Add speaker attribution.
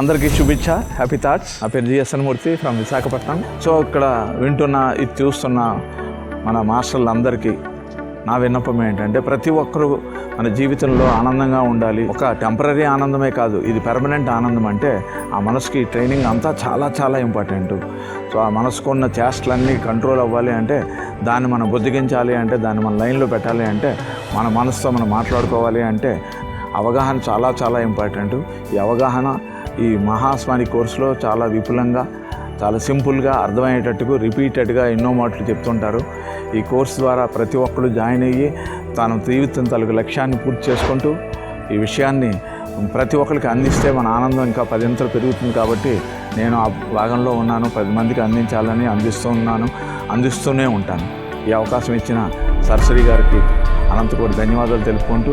Speaker 1: అందరికీ శుభిచ్చ happy thoughts నా పేరు GSN Murthy from Visakhapatnam. So ఇక్కడ వింటున్న ఇది చూస్తున్న మన మాస్టర్లందరికీ నా విన్నపం ఏంటంటే ప్రతి ఒక్కరూ మన జీవితంలో ఆనందంగా ఉండాలి. ఒక టెంపరీ ఆనందమే కాదు ఇది పెర్మనెంట్ ఆనందం అంటే ఆ మనసుకి ట్రైనింగ్ అంతా చాలా చాలా ఇంపార్టెంట్. సో ఆ మనసుకు ఉన్న చేష్టలన్నీ కంట్రోల్ అవ్వాలి అంటే దాన్ని మనం బుద్ధిగించాలి అంటే దాన్ని మన లైన్లో పెట్టాలి అంటే మన మనసుతో మనం మాట్లాడుకోవాలి అంటే అవగాహన చాలా చాలా ఇంపార్టెంట్. ఈ అవగాహన ఈ మహాస్వామి కోర్సులో చాలా విపులంగా చాలా సింపుల్గా అర్థమయ్యేటట్టుకు రిపీటెడ్గా ఎన్నో మాటలు చెప్తుంటారు. ఈ కోర్సు ద్వారా ప్రతి ఒక్కరు జాయిన్ అయ్యి తన జీవితం తలకు లక్ష్యాన్ని పూర్తి చేసుకుంటూ ఈ విషయాన్ని ప్రతి ఒక్కరికి అందిస్తే మన ఆనందం ఇంకా పదింతలు పెరుగుతుంది కాబట్టి నేను ఆ భాగంలో ఉన్నాను. పది మందికి అందించాలని అందిస్తూ ఉన్నాను అందిస్తూనే ఉంటాను. ఈ అవకాశం ఇచ్చిన సరసరి గారికి అనంతకోటి ధన్యవాదాలు తెలుపుకుంటూ